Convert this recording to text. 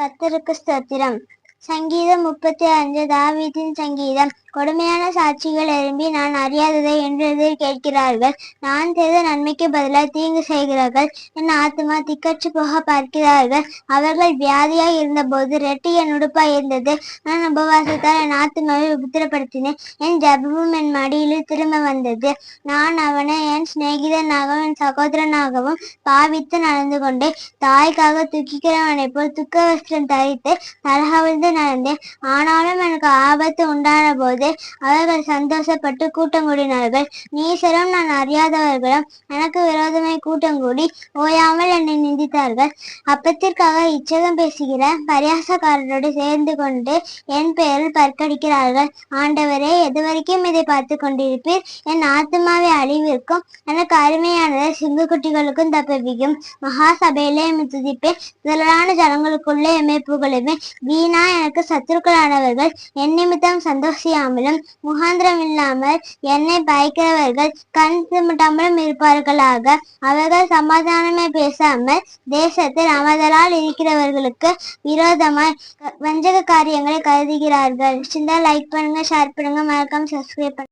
கத்தருக்கு ஸ்தோத்திரம். சங்கீதம் முப்பத்தி அஞ்சு தாவீதின் சங்கீதம். கொடுமையான சாட்சிகள் எழும்பி நான் அறியாததை என்று கேட்கிறார்கள். நான் செய்த நன்மைக்கு பதிலாக தீங்கு செய்கிறார்கள். என் ஆத்மா திக்கற்று போக பார்க்கிறார்கள். அவர்கள் வியாதியாய் இருந்தபோது ரெட்டி என் உடுப்பாய் இருந்தது. நான் உபவாசத்தால் என் ஆத்மாவை உபத்திரப்படுத்தினேன். என் ஜபமும் என் மடியில் திரும்ப வந்தது. நான் அவனை என் சிநேகிதனாகவும் என் சகோதரனாகவும் பாவித்து நடந்து கொண்டேன். தாய்க்காக துக்கிக்கிறவனை போல் துக்க வஸ்திரம் தரித்து தலகவிழ்ந்து நடந்தேன். ஆனாலும் எனக்கு ஆபத்து உண்டான போது அவர்கள் சந்தோஷப்பட்டு கூட்டங்கூடினார்கள் நீசரும் நான் அறியாதவர்களும் எனக்கு விரோதமாய் கூட்டங்கூடி ஓயாமல் என்னை நிந்தித்தார்கள். அப்பத்திற்காக இச்சகம் பேசுகிற பரியாசக்காரரோடு சேர்ந்து கொண்டு என் பெயரில் பற்கடிக்கிறார்கள். ஆண்டவரே எதுவரைக்கும் இதை பார்த்து கொண்டிருப்பீர். என் ஆத்மாவை அழிவிற்கும் எனக்கு அருமையானதை சிங்கு குட்டிகளுக்கும் தப்பிக்கும் மகா எம்மை துதிப்பேன் திரளான ஜனங்களுக்குள்ளே எம்மை புகழுமே வீணா எனக்கு சத்துருக்களானவர்கள் என் நிமித்தம் இல்லாமலும் முகாந்திரம் இல்லாமல் என்னை பயக்கிறவர்கள் கண் சிமிட்டாமலும் இருப்பார்களாக. அவர்கள் சமாதானமே பேசாமல் தேசத்தில் அமதலால் இருக்கிறவர்களுக்கு விரோதமாய் வஞ்சக காரியங்களை கருதுகிறார்கள். சிந்தா லைக் பண்ணுங்க ஷேர் பண்ணுங்க. மறக்காம சப்ஸ்கிரைப் பண்ணுங்க